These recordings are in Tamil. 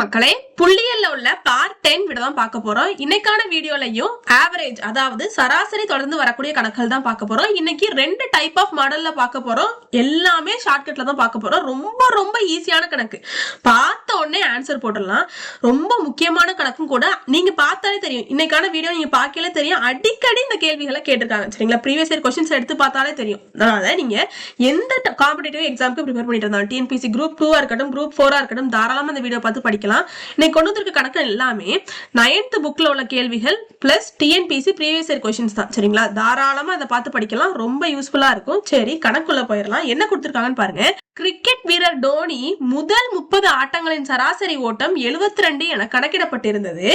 மக்களே. புள்ளியல்ல உள்ள பார்ட் டென் விட தான் பார்க்க போறோம். இன்னைக்கான வீடியோலயும் ஆவரேஜ் அதாவது சராசரி தொடர்ந்து வரக்கூடிய கணக்குகள் தான் பார்க்க போறோம். இன்னைக்கு ரெண்டு டைப் ஆஃப் மாடல்ல பார்க்க போறோம். எல்லாமே ஷார்ட்கட்ல தான் பார்க்க போறோம். ரொம்ப ரொம்ப ஈஸியான கணக்கு. பார்த்த உடனே ஆன்சர் போட்டுடலாம். ரொம்ப முக்கியமான கணக்கும் கூட நீங்க பார்த்தாலே தெரியும். இன்னைக்கான வீடியோ நீங்க பார்க்கல தெரியும். அடிக்கடி இந்த கேள்விகளை கேட்டிருக்காங்க. சரிங்களா? ப்ரீவியஸ் இயர் கொஸ்டின்ஸ் எடுத்து பார்த்தாலே தெரியும். அதனால நீங்க எந்த காம்படிட்டிவ் எக்ஸாமுக்கு ப்ரிப்பேர் பண்ணிட்டு இருந்தாலும் டிஎன்பிசி குரூப் டூவா இருக்கட்டும் குரூப் ஃபோரா இருக்கட்டும் தாராளமா இந்த வீடியோ பார்த்து ஆரம்பிக்கலாம் இன்னைக்கு கொண்டு வந்திருக்க கணக்கு எல்லாமே நைன்த் புக்ல உள்ள கேள்விகள் plus TNPSC previous year questions தான். சரிங்களா? தாராளமா அதை பார்த்து படிக்கலாம். ரொம்ப யூஸ்ஃபுல்லா இருக்கும். சரி கணக்குள்ள போயிடலாம். என்ன கொடுத்துருக்காங்கன்னு பாருங்க. கிரிக்கெட் வீரர் டோனி முதல் முப்பது ஆட்டங்களின் சராசரி ஓட்டம் 72 ரெண்டு என கணக்கிடப்பட்டிருந்தது.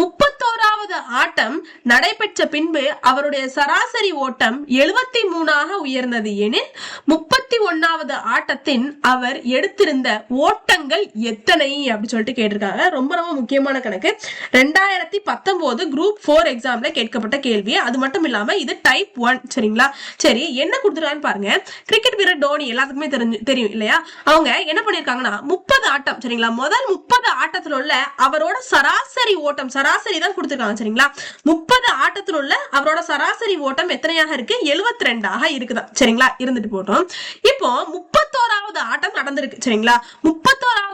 முப்பத்தோராவது ஆட்டம் நடைபெற்ற பின்பு அவருடைய சராசரி ஓட்டம் எழுபத்தி மூணாக உயர்ந்தது எனில் முப்பத்தி ஒன்னாவது ஆட்டத்தின் அவர் எடுத்திருந்த ஓட்டங்கள் எத்தனை அப்படின்னு சொல்லிட்டு கேட்டிருக்காங்க. ரொம்ப ரொம்ப முக்கியமான கணக்கு. ரெண்டாயிரத்தி பத்தொன்பது குரூப் ஃபோர் எக்ஸாம்ல கேட்கப்பட்ட கேள்வி. அது மட்டும் இல்லாம இது டைப் ஒன் சரிங்களா? சரி என்ன கொடுத்துருக்கான்னு பாருங்க. கிரிக்கெட் வீரர் டோனி எல்லாத்துக்குமே தெரிஞ்சு தெரியும். இல்லையா? அவங்க என்ன பண்ணிருக்காங்கன்னா முப்பது ஆட்டம் சரிங்களா? முதல் முப்பது ஆட்டத்தில் உள்ள அவரோட சராசரி ஓட்டம் சராசரி தான் கொடுத்துருக்காங்க சரிங்களா? முப்பது ஆட்டத்தில் உள்ள அவரோட சராசரி ஓட்டம் எத்தனையாக இருக்கு? 72 ரெண்டாக இருக்குதா சரிங்களா? இருந்துட்டு போட்டோம். இப்போ முப்பத்தோராவது ஆட்டம் நடந்திருக்கு சரிங்களா?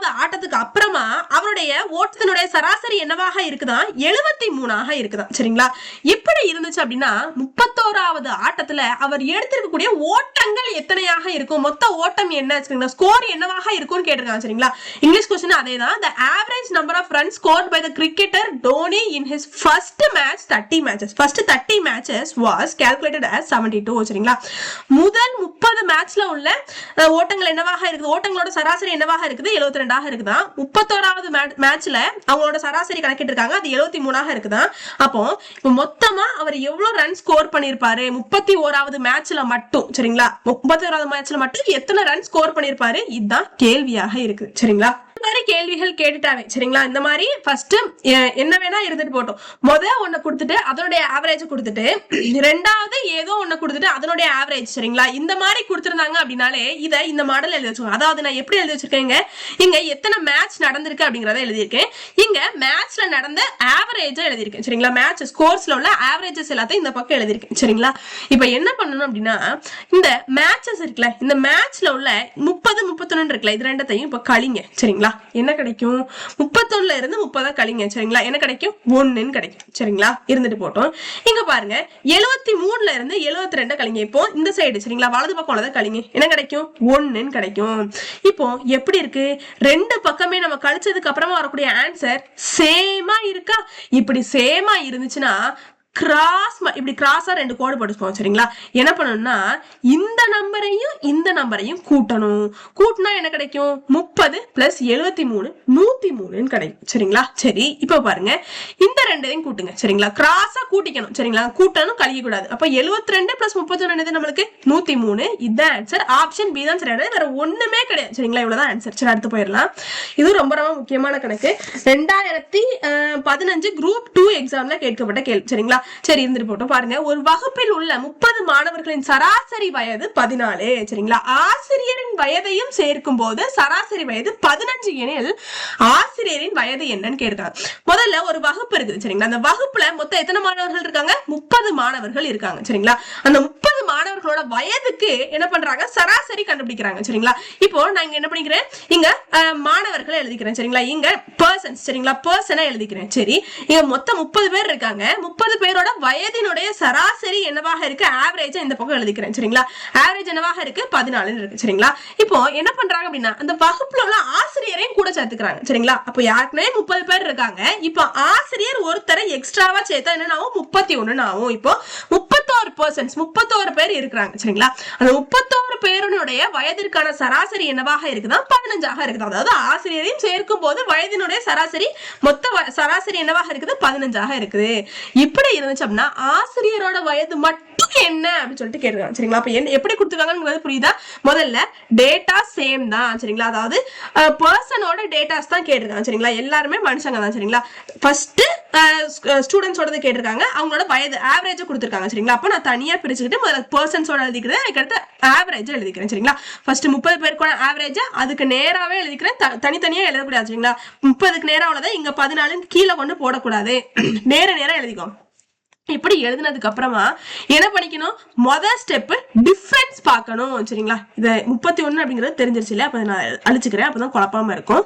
முப்பத்தோராவது ஆட்டத்துக்கு அப்புறமா அவருடைய ஓட்டத்தினுடைய சராசரி என்னவாக இருக்குதா? எழுபத்தி மூணாக இருக்குதான் சரிங்களா? எப்படி இருந்துச்சு அப்படின்னா முப்பத்தோராவது ஆட்டத்துல அவர் எடுத்திருக்கக்கூடிய ஓட்டங்கள் எத்தனையாக இருக்கும்? மொத்த ஓட்டம் என்ன சரிங்களா ஸ்கோர் என்னவாக இருக்கும்னு கேட்டிருக்காங்க சரிங்களா? இங்கிலீஷ் கொஸ்டின் அதே தான் the average number of of runs scored by the cricketer Dhoni in his first match 30 matches. First 30 matches was calculated as 72 சரிங்களா? முதல் முப்பது மேட்ச்ல உள்ள ஓட்டங்கள் என்னவாக இருக்குது? ஓட்டங்களோட சராசரி என்னவாக இருக்குது? 72 ரெண்டாக இருக்குதான் முப்பத்தோராவது மேட்ச்ல அவங்களோட சராசரி கணக்கிட்டு இருக்காங்க அது 73 மூணாக இருக்குதான் அப்போ இப்போ மொத்தமா அவர் எவ்வளவு ரன் ஸ்கோர் பண்ணிருப்பாரு? முப்பத்தி ஓராவது மேட்ச்ல மட்டும் சரிங்களா? முப்பத்தி ஓராவது மேட்ச்ல மட்டும் எத்தனை ரன் ஸ்கோர் பண்ணிருப்பாரு? இதுதான் கேள்வியாக இருக்கு சரிங்களா? மாதிரி கேள்விகள் கேட்டுட்டாவே சரிங்களா? இந்த மாதிரி ஃபர்ஸ்ட் என்ன வேணா இருந்துட்டு போட்டோம் முத ஒண்ணு கொடுத்துட்டு அதனுடைய ஆவரேஜ் கொடுத்துட்டு ரெண்டாவது ஏதோ ஒண்ணு கொடுத்துட்டு அதனுடைய ஆவரேஜ் சரிங்களா? இந்த மாதிரி கொடுத்துருந்தாங்க அப்படின்னாலே இதை இந்த மாடல் எழுதி வச்சுக்கோங்க. அதாவது நான் எப்படி எழுதி வச்சிருக்கேங்க? இங்க எத்தனை மேட்ச் நடந்திருக்கு அப்படிங்கறத எழுதியிருக்கேன். இங்க மேட்ச்ல நடந்த ஆவரேஜ் எழுதியிருக்கேன். சரிங்களா? மேட்ச் ஸ்கோர்ஸ்ல உள்ள ஆவரேஜஸ் எல்லாத்தையும் இந்த பக்கம் எழுதியிருக்கேன். சரிங்களா? இப்ப என்ன பண்ணணும் அப்படின்னா இந்த மேட்சஸ் இருக்குல்ல இந்த மேட்ச்ல உள்ள முப்பது முப்பத்தொன்னு இருக்குல்ல இது ரெண்டத்தையும் இப்போ கழிங்க. சரிங்களா? என்ன கிடைக்கும்? முப்பத்தொன்னுல இருந்து முப்பதா கழிங்க சரிங்களா? என்ன கிடைக்கும்? ஒன்னுன்னு கிடைக்கும் சரிங்களா? இருந்துட்டு போட்டோம். இங்க பாருங்க எழுவத்தி மூணுல இருந்து எழுவத்தி ரெண்டு கழிங்க. இப்போ இந்த சைடு சரிங்களா? வலது பக்கம் உள்ளதை கழிங்க. என்ன கிடைக்கும்? ஒண்ணுன்னு கிடைக்கும். இப்போ எப்படி இருக்கு? ரெண்டு பக்கமே நம்ம கழிச்சதுக்கு அப்புறமா வரக்கூடிய ஆன்சர் சேமா இருக்கா? இப்படி சேமா இருந்துச்சுன்னா கிராஸ் இப்படி கிராஸா ரெண்டு கோடு போட்டுக்கோம் சரிங்களா? என்ன பண்ணணும்னா இந்த நம்பரையும் இந்த நம்பரையும் கூட்டணும். கூட்டினா என்ன கிடைக்கும்? முப்பது பிளஸ் எழுவத்தி மூணு நூத்தி மூணுன்னு கிடைக்கும். சரிங்களா? சரி இப்போ பாருங்க. இந்த ரெண்டையும் கூட்டுங்க. சரிங்களா? கிராஸா கூட்டிக்கணும். சரிங்களா? கூட்டணும் கழிக்க கூடாது அப்ப எழுவத்தி ரெண்டு பிளஸ் முப்பத்தி ரெண்டு நம்மளுக்கு? நூத்தி மூணு. இதுதான் ஆன்சர் ஆப்ஷன் பி தான் சரியான வேற ஒண்ணுமே கிடையாது. சரிங்களா? இவ்வளவுதான் ஆன்சர் சரி அடுத்து போயிடலாம். இது ரொம்ப ரொம்ப முக்கியமான கணக்கு. ரெண்டாயிரத்தி பதினஞ்சு குரூப் டூ எக்ஸாம்ல கேட்கப்பட்ட கேள்வி. சரிங்களா? சரி இருந்துட்டு போட்டோம். பாருங்க ஒரு வகுப்பில் உள்ள முப்பது மாணவர்களின் சராசரி வயது பதினாலு. சரிங்களா? ஆசிரியரின் வயதையும் சேர்க்கும் போது சராசரி வயது பதினஞ்சு எனில் ஆசிரியரின் வயது என்னன்னு கேட்டாங்க முதல்ல ஒரு வகுப்பு இருக்குது சரிங்களா? அந்த வகுப்புல மொத்தம் எத்தனை மாணவர்கள் இருக்காங்க? முப்பது மாணவர்கள் இருக்காங்க சரிங்களா? அந்த முப்பது மாணவர்களோட வயதுக்கு என்ன பண்றாங்க? சராசரி கண்டுபிடிக்கிறாங்க சரிங்களா? இப்போ நான் இங்க என்ன பண்ணிக்கிறேன்? இங்க மாணவர்கள் எழுதிக்கிறேன் சரிங்களா? இங்க பர்சன்ஸ் சரிங்களா? பர்சனா எழுதிக்கிறேன். சரி இங்க மொத்தம் முப்பது பேர் இருக்காங்க. முப்பது பேர் பேரோட வயதினுடைய சராசரி என்னவாக இருக்கு? ஆவரேஜா இந்த பக்கம் எழுதிக்கிறேன். சரிங்களா? ஆவரேஜ் என்னவாக இருக்கு? பதினாலுன்னு இருக்கு. சரிங்களா? இப்போ என்ன பண்றாங்க அப்படின்னா அந்த வகுப்புல உள்ள ஆசிரியரையும் கூட சேர்த்துக்கிறாங்க. சரிங்களா? அப்போ யாருக்குமே முப்பது பேர் இருக்காங்க. இப்போ ஆசிரியர் ஒருத்தரை எக்ஸ்ட்ராவா சேர்த்தா என்ன ஆகும் முப்பத்தி ஒண்ணுன்னு ஆகும். இப்போ முப்பத்தோரு பர்சன்ஸ் முப்பத்தோரு பேர் இருக்கிறாங்க. சரிங்களா? அந்த முப்பத்தோரு பேருனுடைய வயதிற்கான சராசரி என்னவாக இருக்குதா பதினஞ்சாக இருக்குது அதாவது ஆசிரியரையும் சேர்க்கும் போது வயதினுடைய சராசரி மொத்த சராசரி என்னவாக இருக்குது? பதினஞ்சாக இருக்குது. இப்படி இருந்துச்சு அப்படின்னா ஆசிரியரோட வயது மட்டும் என்ன அப்படின்னு சொல்லிட்டு கேட்டிருக்காங்க. சரிங்களா? அப்ப என்ன எப்படி கொடுத்துருக்காங்கிறது புரியுதா? முதல்ல டேட்டா சேம் தான் சரிங்களா? அதாவது பர்சனோட டேட்டாஸ் தான் கேட்டிருக்காங்க சரிங்களா? எல்லாருமே மனுஷங்க தான் சரிங்களா? ஃபர்ஸ்ட் ஸ்டூடெண்ட்ஸோடது கேட்டிருக்காங்க அவங்களோட வயது ஆவரேஜை கொடுத்துருக்காங்க சரிங்களா? அப்போ நான் தனியாக பிரிச்சுக்கிட்டு முதல்ல பர்சன்ஸோட எழுதிக்கிறேன் அதுக்கடுத்து ஆவரேஜ் எழுதிக்கிறேன் சரிங்களா? ஃபர்ஸ்ட் முப்பது பேருக்கான ஆவரேஜை அதுக்கு நேராகவே எழுதிக்கிறேன் த- எழுதக்கூடாது சரிங்களா? முப்பதுக்கு நேரம் உள்ளதை இங்கே பதினாலுன்னு கீழே கொண்டு போடக்கூடாது. நேர நேரம் எழுதிக்கோ. இப்படி எழுதுனதுக்கு அப்புறமா என்ன பண்ணிக்கணும் மொதல் ஸ்டெப் டிஃப்ரென்ஸ் பார்க்கணும். சரிங்களா? இது முப்பத்தி ஒண்ணு அப்படிங்கறது தெரிஞ்சிருச்சு இல்லையா? அப்ப நான் அழிச்சுக்கிறேன். அப்பதான் குழப்பாம இருக்கும்.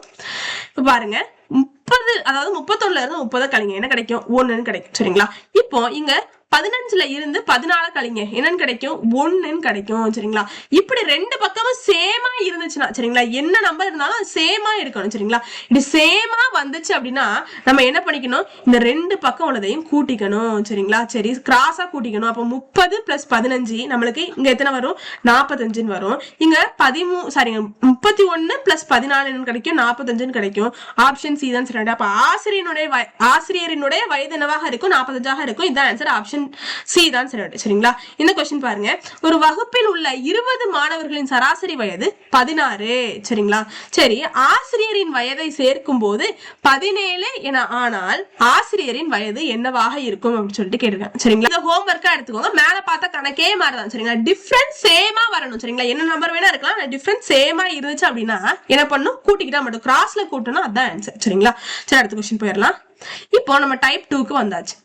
இப்ப பாருங்க. முப்பது அதாவது முப்பத்தொன்னுல இருந்து முப்பதை கழிங்க. என்ன கிடைக்கும்? ஒண்ணுன்னு கிடைக்கும். சரிங்களா? இப்போ இங்க பதினஞ்சுல இருந்து பதினாலு கழிங்க. என்னன்னு கிடைக்கும்? ஒன்னுன்னு கிடைக்கும். சரிங்களா? இப்படி ரெண்டு பக்கமும் சேமா இருந்துச்சுன்னா சரிங்களா? என்ன நம்பர் இருந்தாலும் அது சேமா இருக்கணும் சரிங்களா? இப்படி சேமா வந்துச்சு அப்படின்னா நம்ம என்ன பண்ணிக்கணும்? இந்த ரெண்டு பக்கம் உள்ளதையும் கூட்டிக்கணும் சரிங்களா? சரி கிராஸா கூட்டிக்கணும். அப்போ முப்பது பிளஸ் பதினஞ்சு நம்மளுக்கு இங்க எத்தனை வரும்? நாற்பத்தஞ்சுன்னு வரும். இங்க பதிமூ சாரிங்க முப்பத்தி ஒன்னு பிளஸ் பதினாலுன்னு கிடைக்கும். நாற்பத்தஞ்சுன்னு கிடைக்கும். ஆப்ஷன் சி தான் சரி அப்ப ஆசிரியனுடைய வய- ஆசிரியரினுடைய வயது என்னவாக இருக்கும்? நாற்பத்தஞ்சாக இருக்கும். இதான் ஆன்சர் ஆப்ஷன் சி தான் சரி சரிங்களா? இந்த கொஸ்டின் பாருங்க. ஒரு வகுப்பில் உள்ள இருபது மாணவர்களின் சராசரி வயது பதினாறு சரிங்களா? சரி ஆசிரியரின் வயதை சேர்க்கும் போது பதினேழு என ஆனால் ஆசிரியரின் வயது என்னவாக இருக்கும் அப்படின்னு சொல்லிட்டு கேட்டிருக்காங்க சரிங்களா? இந்த ஹோம்ஒர்க்கா எடுத்துக்கோங்க. மேல பார்த்தா கணக்கே மாறுதான் சரிங்களா? டிஃப்ரெண்ட் சேமா வரணும் சரிங்களா? என்ன நம்பர் வேணா இருக்கலாம் டிஃப்ரெண்ட் சேமா இருந்துச்சு அப்படின்னா என்ன பண்ணும்? கூட்டிக்கிட்டா மட்டும். கிராஸ்ல கூட்டணும் அதான் ஆன்சர் சரிங்களா? சரி அடுத்த கொஸ்டின் போயிடலாம். இப்போ நம்ம டைப் டூக்கு வந்தாச்சு.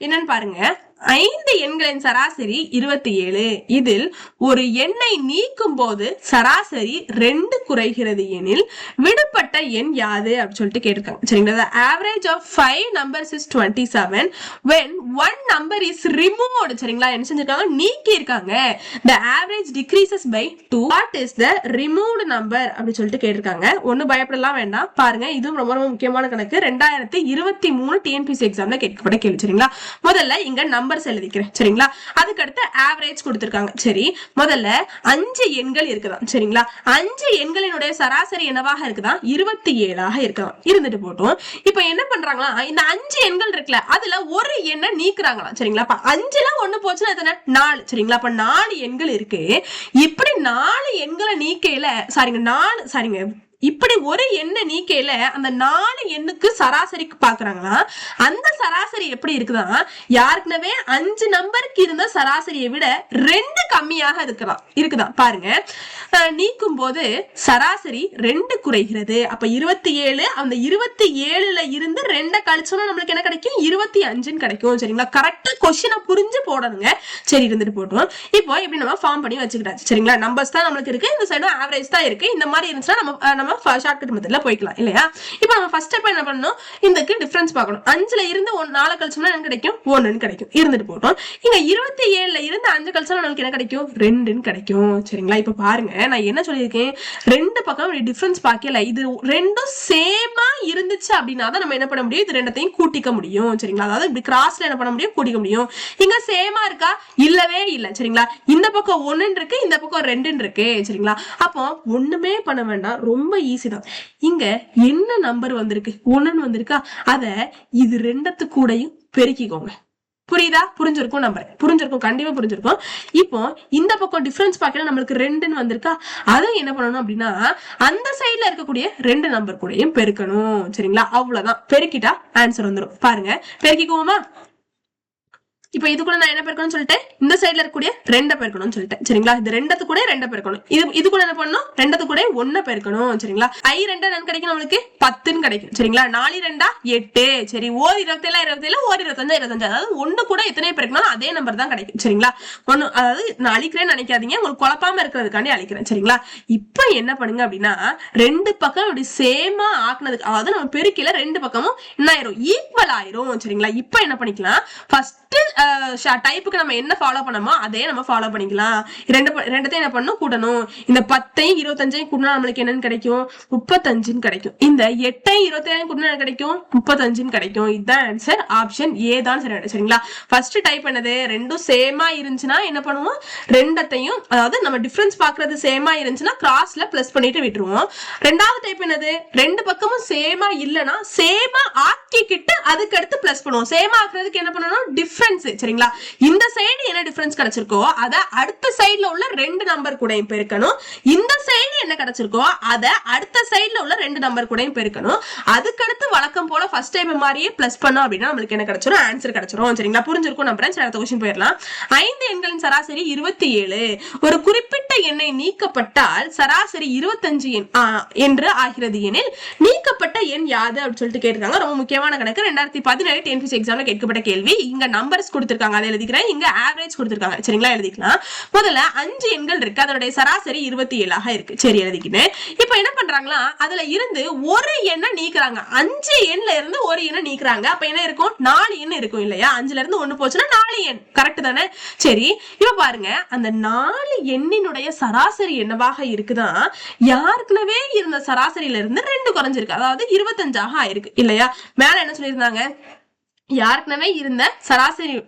என்னன்னு பாருங்க. ஐந்து எண்களின் சராசரி இருபத்தி ஏழு. இதில் ஒரு எண்ணை நீக்கும் போது சராசரி ரெண்டு குறைகிறது எனில் விடுபட்ட எண் யாது? அப்படின்னு சொல்லிட்டு கேட்டிருக்காங்க. சரிங்களா? Average of five numbers is twenty seven when one number is removed சரிங்களா? என்ன செஞ்சிருக்காங்க? நீக்கி இருக்காங்க the average decreases by two what is the removed number அப்படின்னு சொல்லிட்டு கேட்டிருக்காங்க. ஒன்றும் பயப்படலாம் வேண்டாம். பாருங்க இதுவும் ரொம்ப ரொம்ப முக்கியமான கணக்கு. ரெண்டாயிரத்தி இருபத்தி மூணு டிஎன்பிசி எக்ஸாம்ல கேட்கப்பட்ட கேள்வி சரிங்களா? முதல்ல இங்க நம்பர்ஸ் எழுதிக்கிறேன் சரிங்களா? அதுக்கடுத்து ஆவரேஜ் கொடுத்திருக்காங்க. சரி முதல்ல அஞ்சு எண்கள் இருக்குதான் சரிங்களா? அஞ்சு எண்களினுடைய சராசரி என்னவாக இருக்குதான் இருபத்தி ஏழாக இருக்குதாம். இருந்துட்டு போட்டோம். இப்போ என்ன பண்றாங்களா இந்த அஞ்சு எண்கள் இருக்குல்ல அதுல ஒரு எண்ணை நீக்குறாங்களாம். சரிங்களா? அப்ப அஞ்சுல ஒண்ணு போச்சுன்னா எத்தனை? நாலு. சரிங்களா? அப்ப நாலு எண்கள் இருக்கு. இப்படி நாலு எண்களை நீக்கையில சாரிங்க நாலு சாரிங்க இப்படி ஒரு எண்ணை நீக்கையில அந்த நாலு எண்ணுக்கு சராசரிக்கு பாக்குறாங்களா? அந்த சராசரி எப்படி இருக்குதான் யாருக்குனவே அஞ்சு நம்பருக்கு இருந்த சராசரியை விட ரெண்டு கம்மியாக இருக்கலாம் இருக்குதான் பாருங்க. நீக்கும் போது சராசரி ரெண்டு குறைகிறது. அப்ப இருபத்தி ஏழு அந்த இருபத்தி ஏழுல இருந்து ரெண்டை கழிச்சோம்னா நம்மளுக்கு என்ன கிடைக்கும்? இருபத்தி அஞ்சுன்னு கிடைக்கும் சரிங்களா? கரெக்டா கொஸ்டினை புரிஞ்சு போடணுங்க. சரி இருந்துட்டு போட்டோம். இப்போ இப்படி நம்ம ஃபார்ம் பண்ணி வச்சுக்கிட்டாச்சு சரிங்களா? நம்பர்ஸ் தான் நம்மளுக்கு இருக்கு. இந்த சைடும் ஆவரேஜ் தான் இருக்கு. இந்த மாதிரி இருந்துச்சுன்னா நம்ம நம்ம ஷார்ட் கட் மெத்தட்ல போய்க்கலாம் இல்லையா? இப்போ நம்ம ஃபர்ஸ்ட் ஸ்டெப் என்ன பண்ணணும்? இதுக்கு டிஃபரன்ஸ் பார்க்கணும். அஞ்சுல இருந்து ஒன் நாலு கழிச்சோம்னா என்ன கிடைக்கும்? ஒன்றுன்னு கிடைக்கும். இருந்துட்டு போட்டோம். இங்க இருபத்தி ஏழுல இருந்து அஞ்சு கழிச்சோம்னா நமக்கு என்ன கிடைக்கும்? ரெண்டுன்னு கிடைக்கும். சரிங்களா? இப்போ பாருங்க நான் என்ன சொல்லியிருக்கேன்? ரெண்டு பக்கம் டிஃபரன்ஸ் பார்க்கல. இது ரெண்டும் சேமா இருந்துச்சு அப்படின்னா தான் நம்ம என்ன பண்ண முடியும்? இது ரெண்டத்தையும் கூட்டிக்க முடியும். சரிங்களா? அதாவது இப்படி கிராஸ்ல என்ன பண்ண முடியும்? கூட்டிக்க முடியும். இங்க சேமா இருக்கா? இல்லவே இல்லை. சரிங்களா? இந்த பக்கம் ஒன்னு இருக்கு இந்த பக்கம் ரெண்டுன்னு இருக்கு. சரிங்களா? அப்போ ஒண்ணுமே பண்ண வேண்டாம். ரொம்ப ஈஸி தான். இங்க என்ன நம்பர் வந்திருக்கு ஒண்ணுன்னு வந்திருக்கா அத இது ரெண்டத்து கூடயும் பெருக்கிக்கோங்க. புரியுதா? புரிஞ்சிருக்கும் நம்பர் புரிஞ்சிருக்கும் கண்டிப்பா புரிஞ்சிருக்கும். இப்போ இந்த பக்கம் டிஃபரன்ஸ் பாக்கல நம்மளுக்கு ரெண்டுன்னு வந்திருக்கா அதை என்ன பண்ணணும் அப்படின்னா அந்த சைடுல இருக்கக்கூடிய ரெண்டு நம்பர் கூடயும் பெருக்கணும். சரிங்களா? அவ்வளவுதான். பெருக்கிட்டா ஆன்சர் வந்துடும் பாருங்க. பெருக்கிக்குவோமா? இப்ப இது கூட நான் என்ன பெருக்கணும்னு சொல்லிட்டேன்? இந்த சைடுல இருக்கக்கூடிய ரெண்ட பெருக்கணும்னு சொல்லிட்டேன். சரிங்களா? இது ரெண்டத்து கூட ரெண்ட பெருக்கணும். இது இது கூட என்ன பண்ணணும்? ரெண்டத்து கூட ஒன்ன பெருக்கணும். சரிங்களா? ஐ ரெண்டா நன் கிடைக்கும் நம்மளுக்கு பத்துன்னு கிடைக்கும். சரிங்களா? நாலு ரெண்டா எட்டு. சரி ஓர் இருபத்தேழு இருபத்தேழு ஓர் இருபத்தஞ்சு இருபத்தஞ்சு. அதாவது ஒண்ணு கூட எத்தனை பெருக்கணும் அதே நம்பர் தான் கிடைக்கும். சரிங்களா? ஒண்ணு அதாவது நான் அழிக்கிறேன்னு நினைக்காதீங்க. உங்களுக்கு குழப்பாம இருக்கிறதுக்காண்டி அழிக்கிறேன். சரிங்களா? இப்ப என்ன பண்ணுங்க அப்படின்னா ரெண்டு பக்கம் இப்படி சேமா ஆக்குனதுக்கு அதாவது நம்ம பெருக்கில ரெண்டு பக்கமும் என்ன ஆயிரும்? ஈக்குவல் ஆயிரும். சரிங்களா? இப்போ என்ன பண்ணிக்கலாம்? ஃபர்ஸ்ட் டைப்புக்கு நம்ம என்ன ஃபாலோ பண்ணமோ அதே நம்ம ஃபாலோ பண்ணிக்கலாம். ரெண்டு ரெண்டத்தையும் என்ன பண்ணணும்? கூட்டணும். இந்த பத்தையும் இருபத்தஞ்சையும் கூட்டினா நம்மளுக்கு என்னன்னு கிடைக்கும்? முப்பத்தஞ்சுன்னு கிடைக்கும். இந்த எட்டையும் இருபத்தையும் கூட்டினா கிடைக்கும்? முப்பத்தஞ்சுன்னு கிடைக்கும். இதுதான் ஆன்சர் ஆப்ஷன் ஏ தான் சரி சரிங்களா? ஃபர்ஸ்ட் டைப் என்னது? ரெண்டும் சேமா இருந்துச்சுன்னா என்ன பண்ணுவோம்? ரெண்டத்தையும் அதாவது நம்ம டிஃபரன்ஸ் பாக்குறது சேமா இருந்துச்சுன்னா கிராஸ்ல பிளஸ் பண்ணிட்டு விட்டுருவோம். ரெண்டாவது டைப் என்னது? ரெண்டு பக்கமும் சேமா இல்லைன்னா சேமா ஆக்கிக்கிட்டு அதுக்கு அடுத்து பிளஸ் பண்ணுவோம். சேமா ஆக்குறதுக்கு என்ன பண்ணணும்? டிஃபரன்ஸ் சரிங்களா? இந்த சைடு என்ன டிஃபரன்ஸ் கிடைச்சிருக்கோ அதை அடுத்த சைடுல உள்ள ரெண்டு நம்பர் கூடயும் பெருக்கணும். இந்த சைடு என்ன கிடைச்சிருக்கோ அதை அடுத்த சைடுல உள்ள ரெண்டு நம்பர் கூடயும் பெருக்கணும். அதுக்கடுத்து வழக்கம் போல ஃபர்ஸ்ட் டைம் மாதிரியே பிளஸ் பண்ணோம் அப்படின்னா நம்மளுக்கு என்ன கிடைச்சிரும்? ஆன்சர் கிடைச்சிரும். சரிங்களா? புரிஞ்சிருக்கும்? நம்புறேன் சரி அடுத்த கொஸ்டின் போயிடலாம். ஐந்து எண்களின் சராசரி இருபத்தி ஏழு. ஒரு குறிப்பிட்ட எண்ணை நீக்கப்பட்டால் சராசரி இருபத்தஞ்சு என்று ஆகிறது எனில் நீக்க நீக்கப்பட்ட எண் யாது அப்படின்னு சொல்லிட்டு கேட்டிருக்காங்க. ரொம்ப முக்கியமான கணக்கு. ரெண்டாயிரத்தி பதினேழு டிஎன்பிசி எக்ஸாம்ல கேட்கப்பட்ட கேள்வி. இங்க நம்பர்ஸ் கொடுத்திருக்காங்க. அதை எழுதிக்கிறேன். இங்க ஆவரேஜ் கொடுத்திருக்காங்க. சரிங்களா? எழுதிக்கலாம். முதல்ல அஞ்சு எண்கள் இருக்கு. அதனுடைய சராசரி இருபத்தி ஏழாக இருக்கு. சரி எழுதிக்கிட்டேன் இப்போ என்ன பண்றாங்களா? அதுல இருந்து ஒரு எண்ணை நீக்குறாங்க. அஞ்சு எண்ல இருந்து ஒரு எண்ணை நீக்குறாங்க. அப்ப என்ன இருக்கும்? நாலு எண் இருக்கும் இல்லையா? அஞ்சுல இருந்து ஒண்ணு போச்சுன்னா நாலு எண். கரெக்ட் தானே? சரி இப்ப பாருங்க. அந்த நாலு எண்ணினுடைய சராசரி என்னவாக இருக்குதான் யாருக்குனவே இருந்த சராசரியில இருந்து ரெண்டு குறைஞ்சிருக்கு. அதாவது இருபத்தஞ்சாக ஆயிருக்கு. இல்லையா? மேல என்ன சொல்லியிருந்தாங்க? யாருக்குனவே இருந்த சராசரி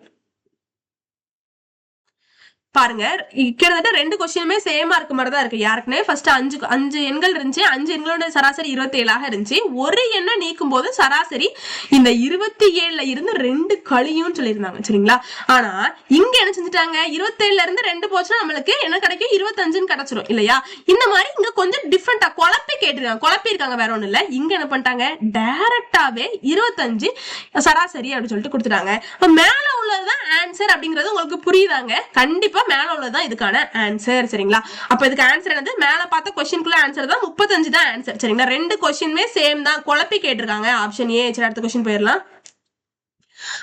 பாருங்க கிட்டத்தட்ட ரெண்டு கொஸ்டினுமே சேமா இருக்க மாதிரி தான் இருக்கு. யாருக்குனே ஃபர்ஸ்ட் அஞ்சு அஞ்சு எண்கள் இருந்துச்சு. அஞ்சு எண்களோட சராசரி இருபத்தி ஏழாக இருந்துச்சு. ஒரு எண்ணை நீக்கும் போது சராசரி இந்த இருபத்தி ஏழுல இருந்து ரெண்டு கழியும் சொல்லியிருந்தாங்க சரிங்களா? ஆனா இங்க என்ன செஞ்சுட்டாங்க? இருபத்தேழுல இருந்து ரெண்டு போச்சுன்னா நம்மளுக்கு என்ன கிடைக்கும்? இருபத்தஞ்சுன்னு கிடைச்சிரும் இல்லையா? இந்த மாதிரி இங்க கொஞ்சம் டிஃப்ரெண்டா குழப்பி கேட்டிருக்காங்க. குழப்பி இருக்காங்க வேற ஒண்ணும் இல்ல. இங்க என்ன பண்ணிட்டாங்க? டைரக்டாவே இருபத்தஞ்சு சராசரி அப்படின்னு சொல்லிட்டு கொடுத்துட்டாங்க. மேல உள்ளதுதான் ஆன்சர் அப்படிங்கிறது உங்களுக்கு புரியுதாங்க? கண்டிப்பா மேல உள்ளதான் இதுக்கான ஆன்சர் சரிங்களா? அப்ப இதுக்கு ஆன்சர் என்னது? மேல பார்த்த கொஸ்டினுக்குள்ள ஆன்சர் தான் முப்பத்தஞ்சு தான் ஆன்சர் சரிங்களா? ரெண்டு கொஸ்டினுமே சேம் தான். குழப்பி கேட்டிருக்காங்க. ஆப்ஷன் ஏ சரி அடுத்த கொஸ்டின் போயிடலாம்.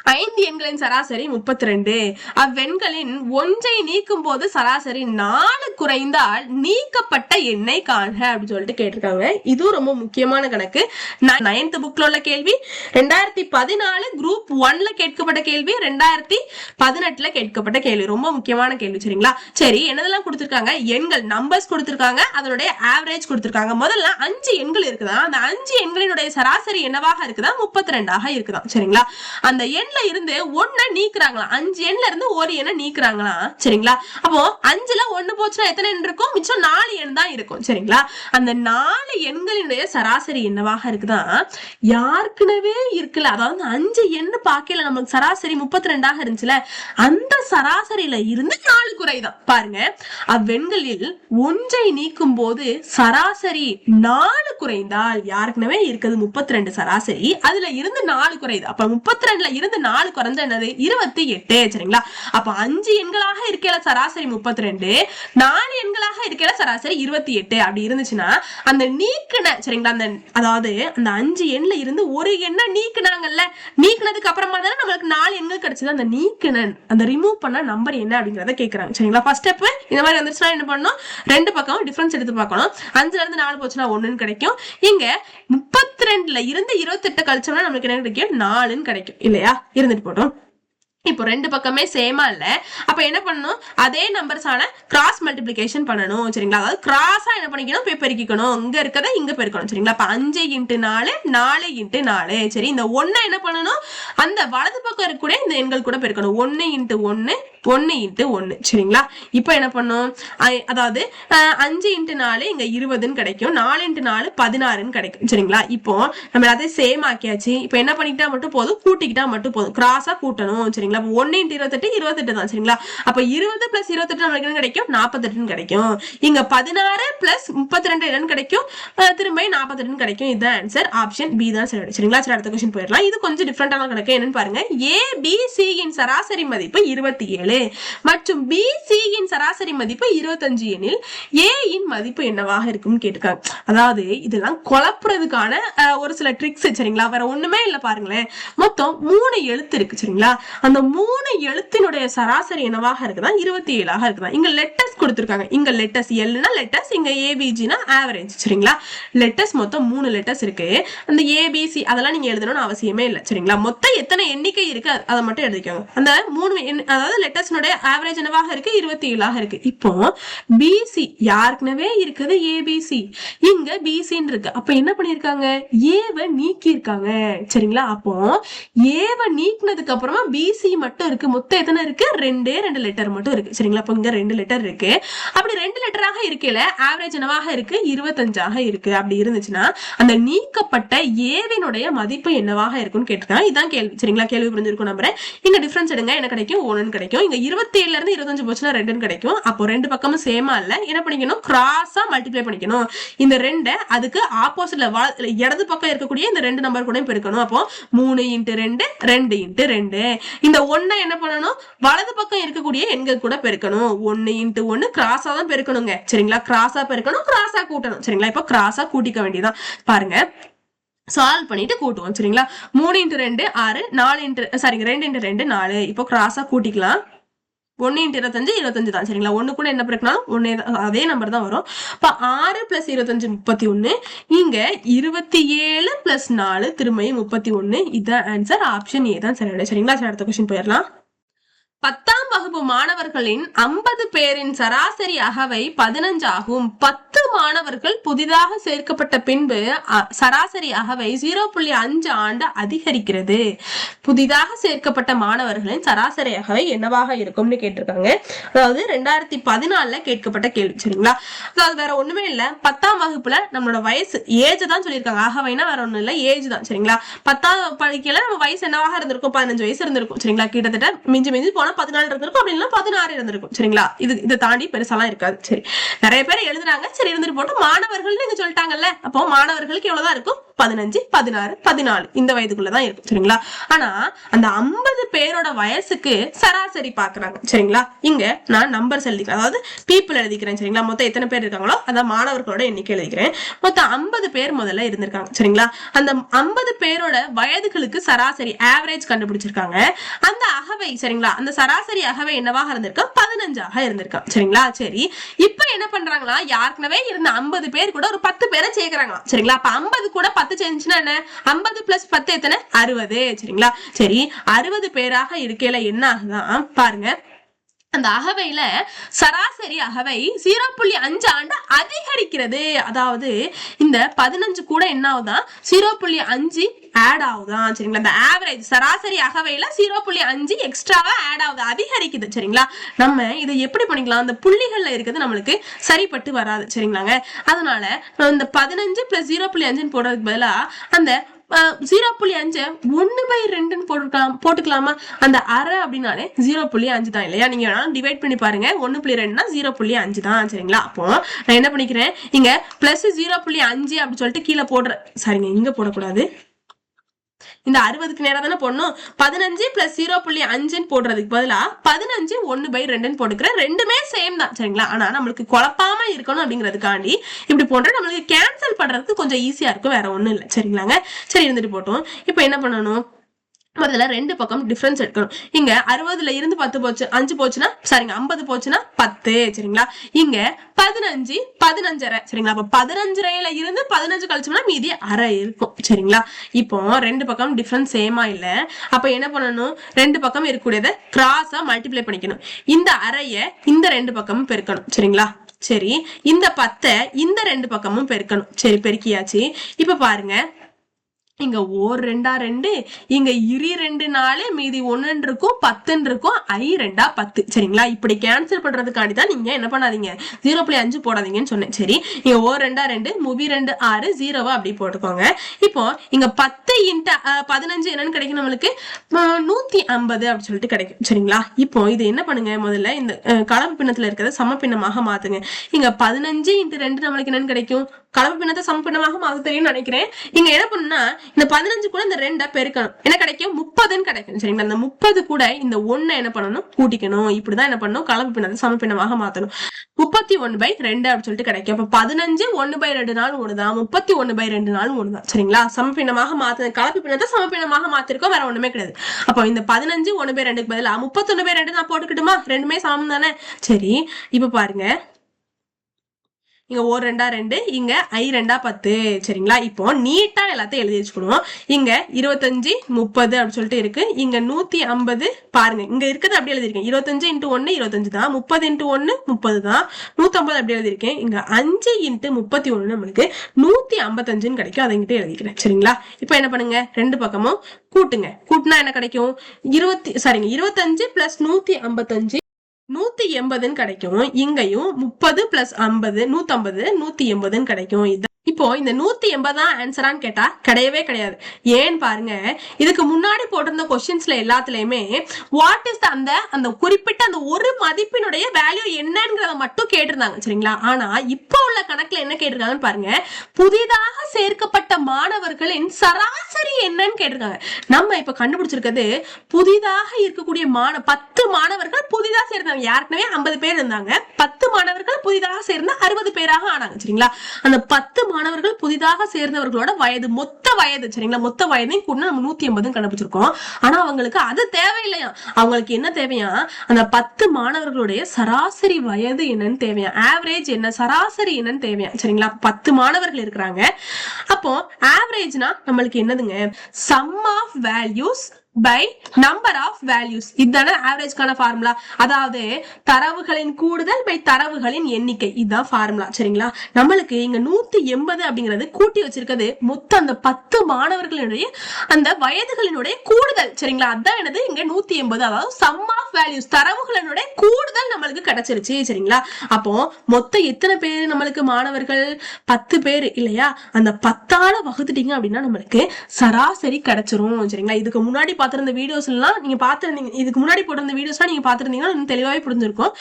ஐந்து எண்களின் சராசரி முப்பத்தி ரெண்டு அவ்வெண்களின் ஒன்றை நீக்கும் போது சராசரி நாலு குறைந்தால் நீக்கப்பட்ட எண்ணை காண்க அப்படின்னு சொல்லிட்டு கேட்டிருக்காங்க. இதுவும் ரொம்ப முக்கியமான கணக்கு. நைன்த் புக்ல உள்ள கேள்வி. ரெண்டாயிரத்தி பதினாலு குரூப் ஒன்ல கேட்கப்பட்ட கேள்வி. ரெண்டாயிரத்தி பதினெட்டுல கேட்கப்பட்ட கேள்வி. ரொம்ப முக்கியமான கேள்வி சரிங்களா? சரி என்னதெல்லாம் கொடுத்துருக்காங்க? எண்கள் நம்பர்ஸ் கொடுத்துருக்காங்க. அதனுடைய ஆவரேஜ் கொடுத்துருக்காங்க. முதல்ல அஞ்சு எண்கள் இருக்குதா? அந்த அஞ்சு எண்களினுடைய சராசரி என்னவாக இருக்குதா? முப்பத்தி ரெண்டாக இருக்குதா? சரிங்களா? அந்த எண்ல இருந்து ஒன்ன நீக்குறாங்களாம். அஞ்சு எண்ல இருந்து ஒரு எண்ணை நீக்குறாங்களாம். சரிங்களா? அப்போ அஞ்சுல ஒண்ணு போச்சுன்னா எத்தனை எண் இருக்கும்? மிச்சம் நாலு எண் தான் இருக்கும். சரிங்களா? அந்த நாலு எண்களினுடைய சராசரி என்னவாக இருக்குதான் யாருக்குனவே இருக்குல்ல. அதாவது அஞ்சு எண் பார்க்கல நமக்கு சராசரி முப்பத்தி ரெண்டாக இருந்துச்சுல அந்த சராசரியில இருந்து நாலு குறைதான். பாருங்க. அவ்வெண்களில் ஒன்றை நீக்கும் போது சராசரி நாலு குறைந்தால் யாருக்குனவே இருக்குது? முப்பத்தி ரெண்டு சராசரி. அதுல இருந்து நாலு குறையுது. அப்ப முப்பத்தி ரெண்டுல இருந்து நாலு குறைஞ்ச என்னது இருபத்தி எட்டு சரிங்களா? அப்ப அஞ்சு எண்களாக இருக்கையில சராசரி முப்பத்தி ரெண்டு நாலு எண்களாக இருக்கையில சராசரி இருபத்தி எட்டு. அப்படி இருந்துச்சுன்னா அந்த நீக்கின சரிங்களா அந்த அதாவது அந்த அஞ்சு எண்ல இருந்து ஒரு எண்ணை நீக்குனாங்கல்ல நீக்குனதுக்கு அப்புறமா தானே நம்மளுக்கு நாலு எண்கள் கிடைச்சது. அந்த நீக்கின அந்த ரிமூவ் பண்ண நம்பர் என்ன அப்படிங்கறத கேக்குறாங்க சரிங்களா? ஃபர்ஸ்ட் ஸ்டெப் இந்த மாதிரி வந்துச்சுன்னா என்ன பண்ணணும்? ரெண்டு பக்கம் டிஃபரன்ஸ் எடுத்து பார்க்கணும். அஞ்சுல இருந்து நாலு போச்சுன்னா ஒண்ணுன்னு கிடைக்கும். இங்க முப்பத்தி ரெண்டுல இருந்து இருபத்தெட்டு கழிச்சோம்னா நம்மளுக்கு என்ன கிடைக்கும்? நாலுன்னு கிடைக்கும் இல்லையா? இருந்துட்டு போட்டோம். இப்போ ரெண்டு பக்கமே சேமா இல்ல. அப்ப என்ன பண்ணணும்? அதே நம்பர்ஸான கிராஸ் மல்டிப்ளிகேஷன் பண்ணணும் சரிங்களா? அதாவது கிராஸாக என்ன பண்ணிக்கணும்? போய் பெருக்கிக்கணும். இங்க இருக்கதை இங்க பெருக்கணும் சரிங்களா? அப்ப அஞ்சு இன்ட்டு நாலு நாலு இன்ட்டு நாலு. சரி இந்த ஒன்றை என்ன பண்ணணும்? அந்த வலது பக்கம் இருக்கக்கூடிய இந்த எண்கள் கூட பெருக்கணும். ஒன்று இன்ட்டு ஒன்று ஒன்று இன்ட்டு ஒன்று சரிங்களா? இப்போ என்ன பண்ணும் அதாவது அஞ்சு இன்ட்டு நாலு இங்க இருபதுன்னு கிடைக்கும். நாலு இன்ட்டு நாலு பதினாறுன்னு கிடைக்கும் சரிங்களா? இப்போ நம்ம அதை சேம் ஆக்கியாச்சு. இப்போ என்ன பண்ணிக்கிட்டா மட்டும் போதும் கூட்டிக்கிட்டா மட்டும் போதும். கிராஸா கூட்டணும் சரிங்களா? அப்போ ஒன்னு இன்ட்டு இருபத்தெட்டு இருபத்தெட்டு தான் சரிங்களா? அப்ப இருபது பிளஸ் இருபத்தெட்டு நம்மளுக்கு என்ன கிடைக்கும்? நாற்பத்தெட்டுன்னு கிடைக்கும். இங்க பதினாறு பிளஸ் முப்பத்தி ரெண்டு என்னன்னு கிடைக்கும்? திரும்ப நாற்பத்தெட்டுன்னு கிடைக்கும். இதுதான் ஆன்சர் ஆப்ஷன் பி தான் சரி சரிங்களா? சரி அடுத்த கொஸ்டின் போயிடலாம். இது கொஞ்சம் டிஃப்ரெண்டான கணக்கு. என்னன்னு பாருங்க. ஏ பி சராசரி மதிப்பு இருபத்தி ஏழு மற்றும் பி சி இன் சராசரி மதிப்பு இருபத்தஞ்சு எனில் ஏயின் மதிப்பு என்னவாக இருக்கும்னு கேட்டிருக்காங்க. அதாவது இதெல்லாம் குழப்புறதுக்கான ஒரு சில ட்ரிக்ஸ் சரிங்களா? வேற ஒண்ணுமே இல்ல பாருங்களேன். மொத்தம் மூணு எழுத்து இருக்கு சரிங்களா? அந்த மூணு எழுத்தினுடைய சராசரி என்னவாக இருக்குதா இருபத்தி ஏழாக இருக்குதா இங்க லெட்டர்ஸ் கொடுத்துருக்காங்க. இங்க லெட்டர்ஸ் எல்னா லெட்டர்ஸ் இங்க ஏபிஜினா ஆவரேஜ் சரிங்களா? லெட்டர்ஸ் மொத்தம் மூணு லெட்டர்ஸ் இருக்கு. அந்த ஏபிசி அதெல்லாம் நீங்க எழுதணும்னு அவசியமே இல்லை சரிங்களா? மொத்தம் எத்தனை எண்ணிக்கை இருக்கு? அதை மட்டும் எழுதிக்கோங்க. அந்த மூணு எண்- அதாவது லெட்டர்ஸ்னுடைய ஆவரேஜ் என்னவாக இருக்கு? இருபத்தி ஏழாக இருக்கு. இப்போ பிசி யாருக்குனவே இருக்குது? ஏபிசி இங்க பிசின்னு இருக்கு. அப்ப என்ன பண்ணிருக்காங்க ஏவை நீக்கி இருக்காங்க சரிங்களா? அப்போ ஏவை நீக்கினதுக்கு அப்புறமா பிசி சி மட்டும் இருக்கு. மொத்தம் எத்தனை இருக்கு? ரெண்டே ரெண்டு லெட்டர் மட்டும் இருக்கு. சரிங்களா? அப்ப இங்க ரெண்டு லெட்டர் இருக்கு. அப்படி ரெண்டு லெட்டராக இருக்கல ஆவரேஜ் என்னவாக இருக்கு? இருபத்தஞ்சாக இருக்கு. அப்படி இருந்துச்சுன்னா அந்த நீக்கப்பட்ட ஏவினுடைய மதிப்பு என்னவாக இருக்கும்னு கேட்டிருக்காங்க. இதான் கேள்வி. சரிங்களா? கேள்வி புரிஞ்சிருக்கும் நம்புறேன். இங்க டிஃபரன்ஸ் எடுங்க. என்ன கிடைக்கும்? ஒன்னு கிடைக்கும். இங்க இருபத்தி ஏழுல இருந்து இருபத்தஞ்சு போச்சுன்னா ரெண்டுன்னு கிடைக்கும். அப்போ ரெண்டு பக்கமும் சேமா இல்ல. என்ன பண்ணிக்கணும்? கிராஸா மல்டிப்ளை பண்ணிக்கணும். இந்த ரெண்டை அதுக்கு ஆப்போசிட்ல இடது பக்கம் இருக்கக்கூடிய இந்த ரெண்டு நம்பர் கூட பெருக்கணும். அப்போ மூணு இன்ட்டு ரெண்டு ரெண்டு இன்ட்டு ரெண்டு. இந்த ஒன்னை என்ன பண்ணணும்? வலது பக்கம் இருக்கக்கூடிய எண்கள் கூட பெருக்கணும். ஒன்னு இன்ட்டு ஒன்னு கிராஸா தான் பெருக்கணுங்க. சரிங்களா? கிராஸா பெருக்கணும் கிராஸா கூட்டணும். சரிங்களா? இப்போ கிராஸா கூட்டிக்க வேண்டியதான் பாருங்க. சால்வ் பண்ணிட்டு கூட்டுவோம். சரிங்களா? மூணு இன்ட்டு ரெண்டு ஆறு நாலு இன்ட்டு சாரிங்க ரெண்டு இன்ட்டு ரெண்டு நாலு. இப்போ கிராஸா கூட்டிக்கலாம். ஒன்னு இன்ட்டு இருபத்தஞ்சு இருபத்தஞ்சு தான். சரிங்களா? ஒன்று கூட என்ன பிறக்கினாலும் ஒன்னே தான் அதே நம்பர் தான் வரும். இப்போ ஆறு பிளஸ் இருபத்தஞ்சு முப்பத்தி ஒன்னு. இங்கே இருபத்தி ஏழு பிளஸ் நாலு திரும்பியும் முப்பத்தி ஒன்னு. இதான் ஆன்சர் ஆப்ஷன் ஏ தான் சரி சரிங்களா? சரி அடுத்த கொஸ்டின் போயிடலாம். பத்தாம் வகுப்பு மாணவர்களின் ஐம்பது பேரின் சராசரி அகவை பதினஞ்சு ஆகும் பத்து மாணவர்கள் புதிதாக சேர்க்கப்பட்ட பின்பு சராசரி அகவை ஜீரோ புள்ளி அஞ்சு ஆண்டு அதிகரிக்கிறது. புதிதாக சேர்க்கப்பட்ட மாணவர்களின் சராசரி அகவை என்னவாக இருக்கும்னு கேட்டிருக்காங்க. அதாவது ரெண்டாயிரத்தி பதினாலுல கேட்கப்பட்ட கேள்வி சரிங்களா? அதாவது வேற ஒண்ணுமே இல்ல. பத்தாம் வகுப்புல நம்மளோட வயசு ஏஜ் தான் சொல்லியிருக்காங்க. அகவைனா வேற ஒண்ணும் இல்ல ஏஜ் தான் சரிங்களா? பத்தாம் படிக்கையில நம்ம வயசு என்னவாக இருந்திருக்கும்? பதினஞ்சு வயசு இருந்திருக்கும் சரிங்களா? கிட்டத்தட்ட மிஞ்சி மிஞ்சி போனா பதினாலு இருந்திருக்கும் அப்படின்னா பதினாறு இருந்திருக்கும் சரிங்களா? இது இதை தாண்டி பெருசாலாம் இருக்காது சரி. நிறைய பேர் எழுதுறாங்க சரி இருந்துட்டு போட்டு மாணவர்கள்னு இங்க சொல்லிட்டாங்கல்ல. அப்போ மாணவர்களுக்கு எவ்வளவுதான் இருக்கும்? பதினஞ்சு பதினாறு பதினாலு. இந்த வயதுக்குள்ளதான் இருக்கும் சரிங்களா? ஆனா அந்த ஐம்பது பேரோட வயசுக்கு சராசரி பாக்குறாங்க சரிங்களா? இங்க நான் நம்பர்ஸ் எழுதிக்கிறேன். அதாவது பீப்புள் எழுதிக்கிறேன் சரிங்களா? மொத்தம் எத்தனை பேர் இருக்காங்களோ அந்த மாணவர்களோட எண்ணிக்கை எழுதிக்கிறேன். மொத்தம் ஐம்பது பேர் முதல்ல இருந்திருக்காங்க சரிங்களா? அந்த ஐம்பது பேரோட வயதுகளுக்கு சராசரி ஆவரேஜ் கண்டுபிடிச்சிருக்காங்க. அந்த அகவை சரிங்களா? அந்த சராசரி அகவை என்னவாக இருந்திருக்கா? பதினஞ்சாக இருந்திருக்கா சரிங்களா? சரி இப்ப என்ன பண்றாங்களா யாருக்குனவே இருந்த ஐம்பது பேர் கூட ஒரு பத்து பேரை சேர்க்கறாங்களா சரிங்களா? அப்ப ஐம்பது கூட பத்து பத்து சேர்ந்துச்சுன்னா என்ன? ஐம்பது பிளஸ் பத்து எத்தனை? அறுபது. சரிங்களா? சரி அறுபது பேராக இருக்கையில என்ன ஆகுதான் பாருங்க. அந்த அகவையில சராசரி அகவை ஜீரோ புள்ளி அஞ்சு ஆண்டு அதிகரிக்கிறது. அதாவது இந்த பதினஞ்சு கூட என்ன ஆகுதான் ஜீரோ புள்ளி அஞ்சு ஆட் ஆகுதான் சரிங்களா? இந்த ஆவரேஜ் சராசரி அகவையில ஜீரோ புள்ளி அஞ்சு எக்ஸ்ட்ராவா ஆட் ஆகுது. அதிகரிக்குது சரிங்களா? நம்ம இதை எப்படி பண்ணிக்கலாம்? அந்த புள்ளிகள்ல இருக்கிறது நம்மளுக்கு சரிப்பட்டு வராது சரிங்களாங்க? அதனால இந்த பதினஞ்சு பிளஸ் ஜீரோ புள்ளி அஞ்சுன்னு போடுறதுக்கு பதிலா அந்த ஜீரோ புள்ளி அஞ்சு ஒன்னு பை ரெண்டுன்னு போட்டுக்கலாம் போட்டுக்கலாமா? அந்த அரை அப்படின்னாலே ஜீரோ புள்ளி அஞ்சு தான் இல்லையா? நீங்க வேணாலும் டிவைட் பண்ணி பாருங்க. ஒன்னு புள்ளி ரெண்டுனா ஜீரோ புள்ளி அஞ்சு தான் சரிங்களா? அப்போ நான் என்ன பண்ணிக்கிறேன்? இங்க பிளஸ் ஜீரோ புள்ளி அஞ்சு அப்படின்னு சொல்லிட்டு கீழே போடுறேன் சரிங்க இங்க போடக்கூடாது. இந்த அறுபதுக்கு நேரம் தானே போடணும்? பதினஞ்சு பிளஸ் ஜீரோ புள்ளி அஞ்சுன்னு போடுறதுக்கு பதிலா பதினஞ்சு ஒன்னு பை ரெண்டுன்னு போட்டுக்கிறேன் ரெண்டுமே சேம் தான் சரிங்களா? ஆனா நம்மளுக்கு குழப்பாம இருக்கணும் அப்படிங்கிறதுக்காண்டி இப்படி போட்டா நம்மளுக்கு கேன்சல் பண்ணுறதுக்கு கொஞ்சம் ஈஸியா இருக்கும் வேற ஒன்றும் இல்லை சரிங்களாங்க? சரி இருந்துட்டு போட்டோம். இப்போ என்ன பண்ணணும்? முதல்ல ரெண்டு பக்கம் டிஃபரன்ஸ் எடுக்கணும் இங்க அறுபதுல இருந்து பத்து போச்சு அஞ்சு போச்சுன்னா சரிங்க ஐம்பது போச்சுன்னா பத்து சரிங்களா? இங்க பதினஞ்சு பதினஞ்சரை சரிங்களா? அப்ப பதினஞ்சரையில இருந்து பதினஞ்சு கழிச்சோம்னா மீதி அரை இருக்கும் சரிங்களா? இப்போ ரெண்டு பக்கம் டிஃபரன்ஸ் சேமா இல்ல. அப்ப என்ன பண்ணணும்? ரெண்டு பக்கம் இருக்கக்கூடியதை கிராஸா மல்டிப்ளை பண்ணிக்கணும். இந்த அறைய இந்த ரெண்டு பக்கமும் பெருக்கணும் சரிங்களா? சரி இந்த பத்தை இந்த ரெண்டு பக்கமும் பெருக்கணும். சரி பெருக்கியாச்சு. இப்ப பாருங்க இங்க ஓர் ரெண்டா ரெண்டு இங்க இரு ரெண்டு நாலு மீதி ஒன்னு இருக்கும் பத்துன்னு இருக்கும் ஐ ரெண்டா பத்து. சரிங்களா? இப்படி கேன்சல் பண்றதுக்காண்டி தான் நீங்க என்ன பண்ணாதீங்க? ஜீரோ புள்ளி அஞ்சு போடாதீங்கன்னு சொன்னேன். சரி இங்க ஓர் ரெண்டா ரெண்டு முவி ரெண்டு ஆறு ஜீரோவா அப்படி போட்டுக்கோங்க. இப்போ இங்க பத்து இன்ட்டு பதினஞ்சு என்னன்னு கிடைக்கும் நம்மளுக்கு? நூத்தி ஐம்பது அப்படி சொல்லிட்டு கிடைக்கும். சரிங்களா? இப்போ இது என்ன பண்ணுங்க? முதல்ல இந்த அஹ், கலப்பு பின்னத்துல இருக்கிறத சம பின்னமாக மாத்துங்க. இங்க பதினஞ்சு இன்ட்டு ரெண்டு நம்மளுக்கு என்னன்னு கிடைக்கும்? கலப்பு பின்னத்தை சம பின்னமாக மாத்த தெரியும்னு நினைக்கிறேன். இங்க என்ன பண்ணுன்னா இந்த பதினஞ்சு கூட இந்த ரெண்டை பெருக்கணும். என்ன கிடைக்கும்? முப்பதுன்னு கிடைக்கும். சரிங்களா? அந்த முப்பது கூட இந்த ஒண்ணு என்ன பண்ணணும்? கூட்டிக்கணும். இப்படிதான் என்ன பண்ணணும்? கலப்பு பின்னத்தை சமப்பின்னமாக மாத்தணும். முப்பத்தி ஒன்னு பை ரெண்டு அப்படின்னு சொல்லிட்டு கிடைக்கும். அப்ப பதினஞ்சு ஒன்னு பை ரெண்டு நாள் ஒண்ணுதான். முப்பத்தி ஒன்னு பை ரெண்டு நாள் ஒண்ணுதான். சரிங்களா? சமப்பின்னமாக மாத்த கலப்பு பின்னத்தை சமப்பின்னமாக மாத்திருக்கோம். வேற ஒண்ணுமே கிடையாது. அப்போ இந்த பதினஞ்சு ஒன்னு பை ரெண்டுக்கு பதிலா முப்பத்தொன்னு பை ரெண்டு நான் போட்டுக்கிட்டுமா? ரெண்டுமே சமம் தானே? சரி இப்ப பாருங்க. இங்க ஓர் ரெண்டா ரெண்டு இங்க ஐ ரெண்டா பத்து. சரிங்களா? இப்போ நீட்டா எல்லாத்தையும் எழுதி வச்சுக்கணும். இங்க இருபத்தஞ்சு முப்பது அப்படின்னு சொல்லிட்டு இருக்கு. இங்க நூத்தி ஐம்பது பாருங்க. இங்க இருக்கிறது அப்படி எழுதிருக்கேன் இருபத்தஞ்சு இன்ட்டு ஒன்னு இருபத்தஞ்சு தான். முப்பது இன்ட்டு ஒன்னு முப்பது தான். நூத்தம்பது அப்படி எழுதிருக்கேன் இங்க அஞ்சு இன்ட்டு முப்பத்தி ஒண்ணு நம்மளுக்கு நூத்தி ஐம்பத்தஞ்சுன்னு கிடைக்கும். அதை இங்கிட்ட எழுதிக்கிறேன். சரிங்களா? இப்போ என்ன பண்ணுங்க? ரெண்டு பக்கமும் கூட்டுங்க. கூட்டினா என்ன கிடைக்கும்? இருபத்தி சாரிங்க இருபத்தஞ்சு பிளஸ் நூத்தி ஐம்பத்தஞ்சு நூத்தி எண்பதுன்னு கிடைக்கும். இங்கேயும் முப்பது பிளஸ் ஐம்பது நூத்தம்பது நூத்தி எண்பதுன்னு கிடைக்கும். இது இப்போ இந்த நூத்தி எண்பதான் ஆன்சரான்னு கேட்டா கிடையவே கிடையாது. ஏன்னு பாருங்க இதுக்கு முன்னாடி போட்டிருந்த கொஸ்டின்ஸ்ல எல்லாத்துலயுமே வாட் இஸ் அந்த அந்த குறிப்பிட்ட அந்த ஒரு மதிப்பினுடைய வேல்யூ என்னங்கிறத மட்டும் கேட்டிருந்தாங்க சரிங்களா? ஆனா இப்போ உள்ள கணக்குல என்ன கேட்டிருக்காங்கன்னு பாருங்க புதிதாக சேர்க்கப்பட்ட மாணவர்களின் சராசரி என்னன்னு கேட்டிருக்காங்க. நம்ம இப்ப கண்டுபிடிச்சிருக்கிறது புதிதாக இருக்கக்கூடிய மாண பத்து மாணவர்கள் புதிதாக சேர்ந்தாங்க. ஏற்கனவே ஐம்பது பேர் இருந்தாங்க. பத்து மாணவர்கள் புதிதாக சேர்ந்து அறுபது பேராக ஆனாங்க சரிங்களா? அந்த பத்து மாணவர்கள் புதிதாக சேர்ந்தவர்களோட வயது மொத்த வயது சரிங்களா? மொத்த வயதையும் கூட நம்ம நூத்தி எண்பதும் கண்டுபிடிச்சிருக்கோம். ஆனா அவங்களுக்கு அது தேவையில்லையா? அவங்களுக்கு என்ன தேவையா? அந்த பத்து மாணவர்களுடைய சராசரி வயது என்னன்னு தேவையா? ஆவரேஜ் என்ன? சராசரி என்னன்னு தேவையா? சரிங்களா? பத்து மாணவர்கள் இருக்கிறாங்க. அப்போ ஆவரேஜ்னா நம்மளுக்கு என்னதுங்க? Sum of values by number of values இதுதானே ஆவரேஜ்க்கான ஃபார்முலா அதாவது தரவுகளின் கூடுதல் பை தரவுகளின் எண்ணிக்கை. இதுதான் ஃபார்முலா சரிங்களா? நம்மளுக்கு இங்க நூத்தி எண்பது அப்படிங்கிறது கூட்டி வச்சிருக்கிறது மொத்தம் அந்த பத்து மாணவர்களினுடைய அந்த வயதுகளினுடைய கூடுதல். சரிங்களா? அதான் என்னது? இங்க நூத்தி எண்பது. அதாவது சம் ஆஃப் வேல்யூஸ் தரவுகளினுடைய கூடுதல் நம்மளுக்கு கிடைச்சிருச்சு. சரிங்களா? அப்போ மொத்தம் எத்தனை பேர் நம்மளுக்கு மாணவர்கள்? பத்து பேர் இல்லையா? அந்த பத்தால வகுத்துட்டீங்க அப்படின்னா நம்மளுக்கு சராசரி கிடைச்சிரும். சரிங்களா? இதுக்கு முன்னாடி பார்த்துருந்த வீடியோஸ்லாம் நீங்கள் பார்த்துருந்தீங்க இதுக்கு முன்னாடி போட்டிருந்த வீடியோஸ்லாம் நீங்கள் பார்த்துருந்தீங்கன்னா இன்னும் தெளிவாவே புரிஞ்சிருக்கும்.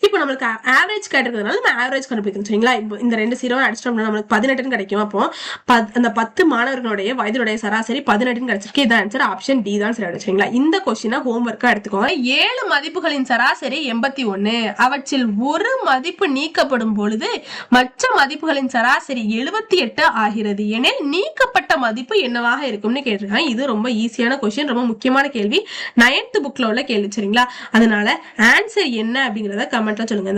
இப்போ நம்மளுக்கு ஆவரேஜ் கேட்டிருக்கிறதுனால நம்ம ஆவரேஜ் கண்டுபிடிக்கணும். சரிங்களா? இப்போ இந்த ரெண்டு சீரோ அடிச்சிட்டோம்னா நம்மளுக்கு பதினெட்டுன்னு கிடைக்கும். அப்போ பத்- அந்த பத்து மாணவர்களுடைய வயதுடைய சராசரி பதினெட்டுன்னு கிடைச்சிருக்கு. இதான் ஆன்சர் ஆப்ஷன் டி தான் சரி சரிங்களா? இந்த கொஸ்டினை ஹோம்ஒர்க்காக எடுத்துக்கோங்க. ஏழு மதிப்புகளின் சராசரி எண்பத்தி ஒன்று அவற்றில் ஒரு மதிப்பு நீக்கப்படும் பொழுது மற்ற மதிப்புகளின் சராசரி எழுபத்தி எட்டு ஆகிறது. எனில் நீக்கப்பட்ட மதிப்பு என்னவாக இருக்கும்னு கேட்டிருக்காங்க. இது ரொம்ப ஈஸியான கொஸ்டின் ரொம்ப முக்கியமான கேள்வி நைன்த் புக்ல உள்ள கேள்வி சரிங்களா? அதனால ஆன்சர் என்ன அப்படிங்கறத கமெண்ட்ல சொல்லுங்க.